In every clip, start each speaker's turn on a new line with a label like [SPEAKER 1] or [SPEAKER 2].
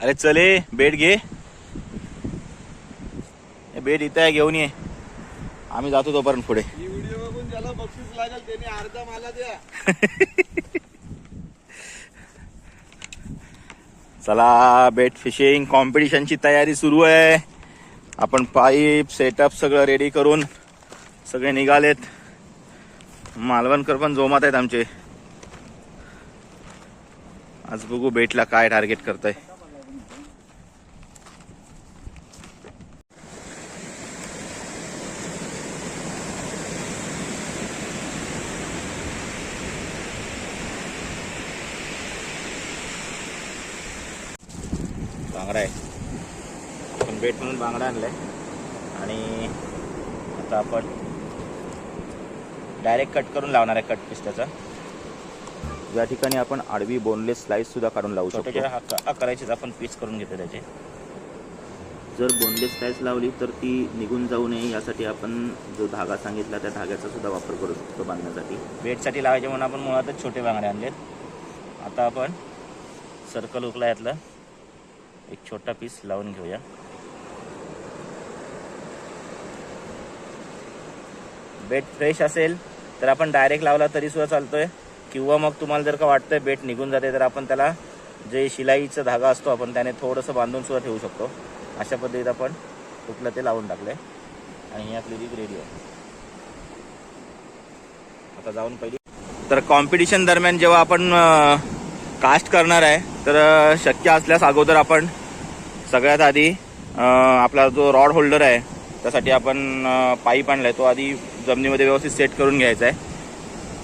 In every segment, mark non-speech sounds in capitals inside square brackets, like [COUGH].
[SPEAKER 1] अरे चले बेट घे. बेट इथं आहे घेऊन ये. आम्ही जातो तोपर्यंत पुढे. [LAUGHS] चला बेट फिशिंग कॉम्पिटिशनची तयारी सुरू आहे. आपण पाईप सेटअप सगळं रेडी करून सगळे निघालेत. मालवणकर पण जोमात आहेत आमचे. आज बघू बेटला काय टार्गेट करताय. बांगडा आहे. आपण बेट म्हणून बांगडा आणलाय. आणि आता आपण डायरेक्ट कट करून लावणार आहे कट पीस त्याचा. या ठिकाणी आपण आडवी बोनलेस स्लाइस सुद्धा काढून लावू शकतो. हा करायचेच आपण पीस करून घेतो त्याचे. जर बोनलेस स्लाइस लावली तर ती निघून जाऊ नये यासाठी आपण जो धागा सांगितला त्या धाग्याचा सुद्धा वापर करू शकतो बांधण्यासाठी. बेटसाठी लावायचे म्हणून आपण मुळातच छोटे बांगडे आणलेत. आता आपण सर्कल उकला यातलं. एक छोटा पीस लावून घेऊया. बेट फ्रेश असेल तर आपण डायरेक्ट लावला तरी सुद्धा चालतोय. किंवा मग तुम्हाला जर का वाटतंय बेट निघून जाते तर आपण त्याला जे शिलाईचा धागा असतो आपण त्याने थोडंसं बांधून सुद्धा ठेवू शकतो. अशा पद्धतीत आपण कुठलं ते लावून टाकलंय. आणि या क्लिनिक रेडी आहे. आता जाऊन पहिली तर कॉम्पिटिशन दरम्यान जेव्हा आपण कास्ट करणार आहे. तर शक्य असल्यास अगोदर आपण सगळ्यात आधी आपला जो रॉड होल्डर आहे त्यासाठी आपण पाईप आणलाय. तो आधी जमिनीमध्ये व्यवस्थित सेट करून घ्यायचा आहे.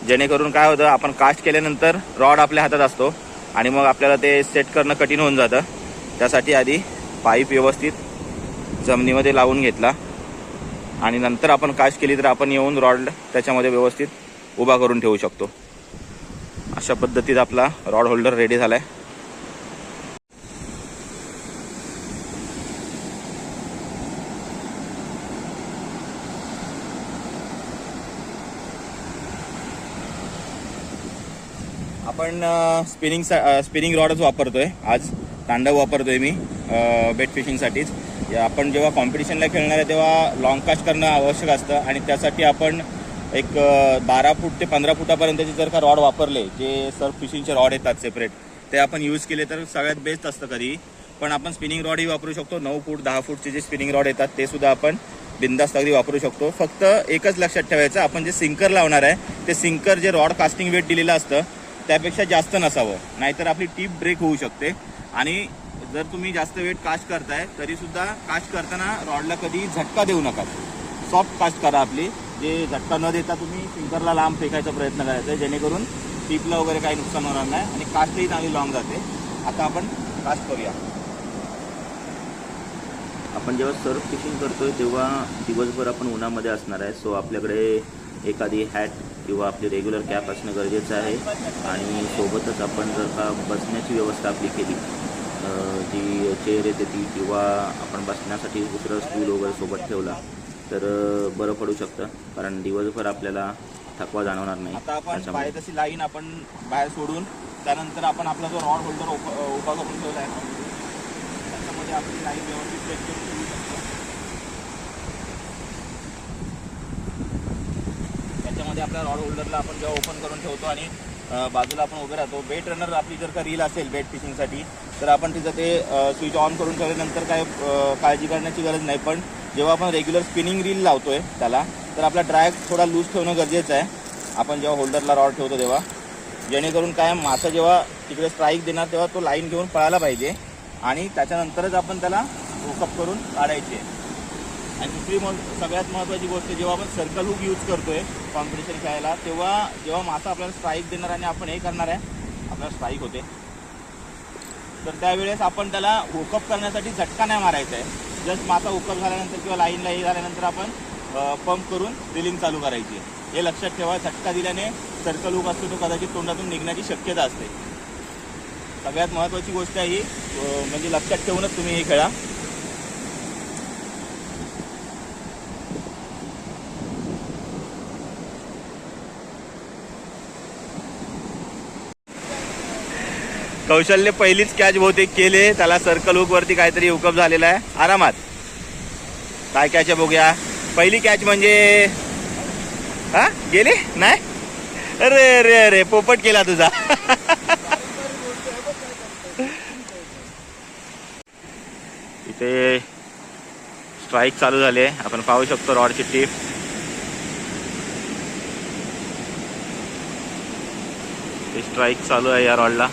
[SPEAKER 1] जेणेकरून काय होतं आपण कास्ट केल्यानंतर रॉड आपल्या हातात असतो आणि मग आपल्याला ते सेट करणं कठीण होऊन जातं. त्यासाठी आधी पाईप व्यवस्थित जमिनीमध्ये लावून घेतला. आणि नंतर आपण कास्ट केली तर आपण येऊन रॉड त्याच्यामध्ये व्यवस्थित उभा करून ठेवू शकतो. अशा पद्धतीत आपला रॉड होल्डर रेडी झालाय. आपण स्पिनिंग स्पिनिंग रॉडच वापरतोय. आज तांडव वापरतोय मी बेट फिशिंगसाठीच आपण जेव्हा कॉम्पिटिशनला खेळणार आहे तेव्हा लॉंग कास्ट करणं आवश्यक असतं. आणि त्यासाठी आपण एक बारा फूट ते पंधरा फुटापर्यंतचे जर का रॉड वापरले जे सर्फ फिशिंगचे रॉड येतात सेपरेट ते आपण यूज केले तर सगळ्यात बेस्ट असतं कधी. पण आपण स्पिनिंग रॉडही वापरू शकतो नऊ फूट दहा फूटचे जे स्पिनिंग रॉड येतात ते सुद्धा आपण बिंदास्त अगदी वापरू शकतो. फक्त एकच लक्षात ठेवायचं आपण जे सिंकर लावणार आहे ते सिंकर जे रॉड कास्टिंग वेट दिलेलं असतं त्यापेक्षा जास्त नसावं. नाहीतर आपली टीप ब्रेक होऊ शकते. आणि जर तुम्ही जास्त वेट कास्ट करताय तरीसुद्धा कास्ट करताना रॉडला कधी झटका देऊ नका. सॉफ्ट कास्ट करा आपली. जे झटका न देता तुम्ही सिंकरला लांब फेकायचा प्रयत्न करायचा आहे जेणेकरून टीपला वगैरे काही नुकसान होणार नाही आणि कास्टही चांगली लॉंग जाते. आता आपण कास्ट करूया. आपण जेव्हा सर्फ फिशिंग करतोय तेव्हा दिवसभर आपण उन्हामध्ये असणार आहे. सो आपल्याकडे एखादी हॅट किंवा आपली रेग्युलर कॅप असणं गरजेचं आहे. आणि सोबतच आपण जर का बसण्याची व्यवस्था आपली केली जी चेअर येते ती किंवा आपण बसण्यासाठी दुसरं स्टूल वगैरे सोबत ठेवला तर बरं पडू शकतं. कारण दिवसभर आपल्याला थकवा जाणवणार नाही.
[SPEAKER 2] आता आपण
[SPEAKER 1] त्याच्यामुळे.
[SPEAKER 2] पाय तशी लाईन आपण बाहेर सोडून त्यानंतर आपण आपला जो रॉड होल्डर उभा करून ठेवला आहे त्याच्यामध्ये आपली लाईन व्यवस्थित सेट करून ठेवू शकतो. त्याच्यामध्ये आपल्या रॉड होल्डरला आपण जेव्हा ओपन करून ठेवतो आणि अ, बाजूला आपण उभे राहतो बेट रनर आपली जर का रील असेल बेट फिशिंगसाठी तर आपण तिथं ते स्विच ऑन करून ठेवल्यानंतर काय अ, काळजी करण्याची गरज नाही. पण जेव्हा आपण रेग्युलर स्पिनिंग रील लावतोय त्याला तर आपला ड्रॅग थोडा लूज ठेवणं गरजेचं आहे. आपण जेव्हा होल्डरला रॉड ठेवतो तेव्हा. जेणेकरून काय मासा जेव्हा तिकडे स्ट्राईक देणार तेव्हा तो लाईन घेऊन पळायला पाहिजे. आणि त्याच्यानंतरच आपण त्याला हुकअप करून काढायचे. आणि दुसरी मग सगळ्यात महत्त्वाची गोष्ट जेव्हा आपण सर्कल हुक यूज करतोय कॉम्पिटिशन खेळायला तेव्हा जेव्हा मासा आपल्याला स्ट्राईक देणार आणि आपण हे करणार आहे आपल्याला स्ट्राईक होते. तर त्यावेळेस आपण त्याला हुकअप करण्यासाठी झटका नाही मारायचा आहे. जस्ट माता हुकअप झाल्यानंतर किंवा लाईनला हे झाल्यानंतर आपण पंप करून रिलिंग चालू करायची. हे लक्षात ठेवा झटका दिल्याने सर्कल हुक असतो तो कदाचित तोंडातून निघण्याची शक्यता असते. सगळ्यात महत्त्वाची गोष्ट आहे ही म्हणजे लक्षात ठेवूनच तुम्ही हे खेळा. कौशल्य पहिलीच कॅच बहुतेक केले. त्याला सर्कल हुक वरती काहीतरी हुकअप झालेला आहे. आरामात. काय कॅच आहे बघूया. पहिली कॅच म्हणजे हा? गेली? नाही? अरे अरे अरे पोपट केला तुझा. इथे स्ट्राईक चालू झाले आपण पाहू शकतो रॉडची टीप स्ट्राईक चालू आहे या रॉडला.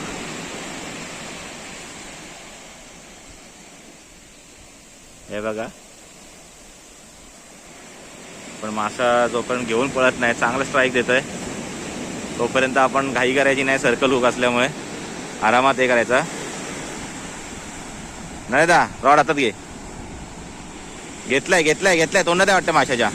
[SPEAKER 2] हे बघा. पण मासा जोपर्यंत घेऊन पळत नाही चांगला स्ट्राईक देतोय. तोपर्यंत आपण घाई करायची नाही सर्कल हुक असल्यामुळे. आरामात हे करायचा. नाही दा रॉड हातात घे. घेतलाय घेतलाय घेतलाय. तोंडात आहे वाटतं माशाच्या.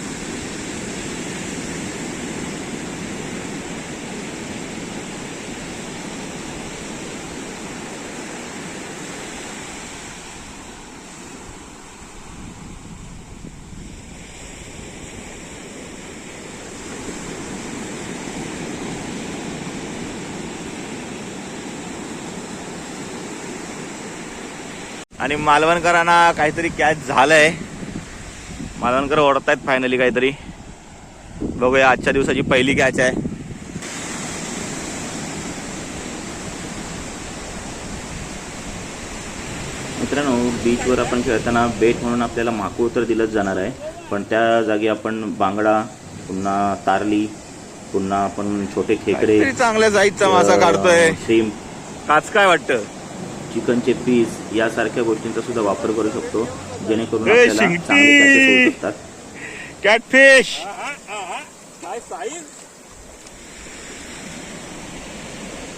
[SPEAKER 2] आणि मालवणकरांना काहीतरी कॅच झालंय. मालवणकर ओढतायत फायनली काहीतरी. बघूया आजच्या दिवसाची पहिली कॅच आहे. मित्रांनो बीचवर आपण खेळताना बेट म्हणून आपल्याला माकूळ तर दिलंच जाणार आहे. पण त्या जागी आपण बांगडा पुन्हा तारली पुन्हा आपण छोटे खेकडे
[SPEAKER 1] चांगल्या साईजचा मासा काढतोय.
[SPEAKER 2] श्रीम काच काय वाटतं? चिकनचे पीस यासारख्या गोष्टींचा सुद्धा वापर करू शकतो जेणेकरून आपल्याला! चांगले catches होऊ शकतात.
[SPEAKER 1] कॅटफिश
[SPEAKER 3] काय साईज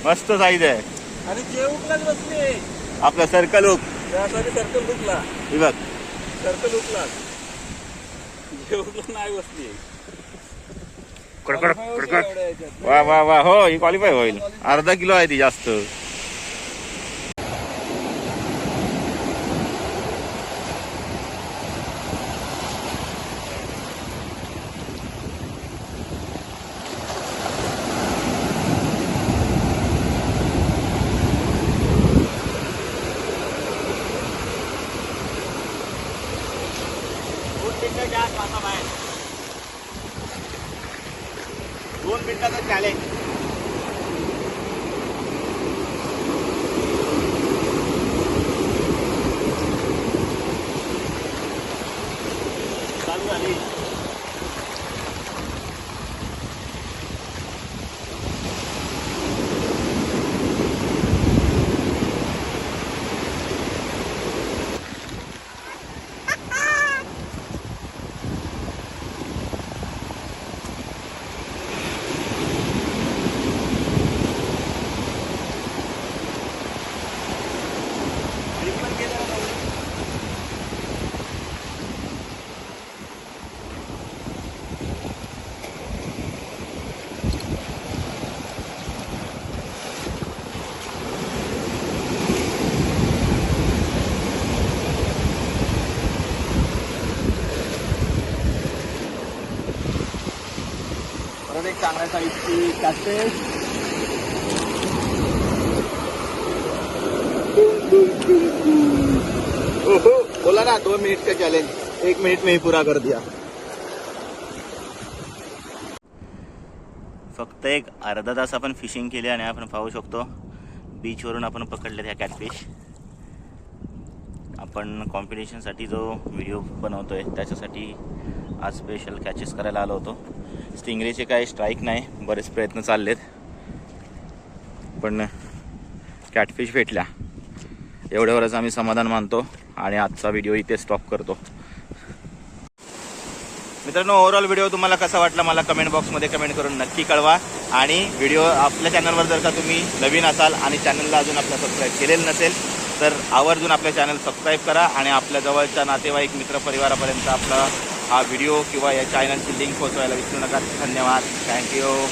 [SPEAKER 1] मस्त साईज आहे.
[SPEAKER 3] आणि जेवूकलाच बसली.
[SPEAKER 1] आपला सर्कल हुक
[SPEAKER 3] त्यासाठी सर्कल लुकला
[SPEAKER 1] ही बघ.
[SPEAKER 3] सर्कल लुकला जेवूकला नाही बसली.
[SPEAKER 1] कडकड कडकड. वा वा वा. हो ही क्वालिफाय होईल. अर्धा किलो आहे ती जास्त. दोन मिनिटाचं चॅलेंज चालू झाली साईजची कॅटफिश ओहो बोला ना दोन मिनट का चैलेंज एक मिनट में ही पूरा कर दिया. फक्त एक अर्धा तास आपण फिशिंग केली आणि आपण पाहू शकतो. बीचवरून आपण पकडले त्या कॅटफिश आपण कॉम्पिटिशनसाठी जो व्हिडिओ बनवतोय त्याच्यासाठी आज स्पेशल कॅचेस करायला आलो होतो. स्टिंगरेचे काही स्ट्राईक नाही बरेच प्रयत्न चाललेत. पण कॅटफिश भेटल्या. एवढ्यावरच आम्ही समाधान मानतो आणि आजचा व्हिडिओ इथे स्टॉप करतो. मित्रांनो ओव्हरऑल व्हिडिओ तुम्हाला कसा वाटला मला कमेंट बॉक्समध्ये कमेंट करून नक्की कळवा. आणि व्हिडिओ आपल्या चॅनलवर जर का तुम्ही नवीन असाल आणि चॅनलला अजून आपल्या सबस्क्राईब केलेलं नसेल तर आवर्जून आपल्या चॅनल सबस्क्राईब करा आणि आपल्या जवळच्या नातेवाईक मित्रपरिवारापर्यंत आपला हा व्हिडिओ किंवा या चॅनलची लिंक पोचवायला विसरू नका. धन्यवाद. थँक्यू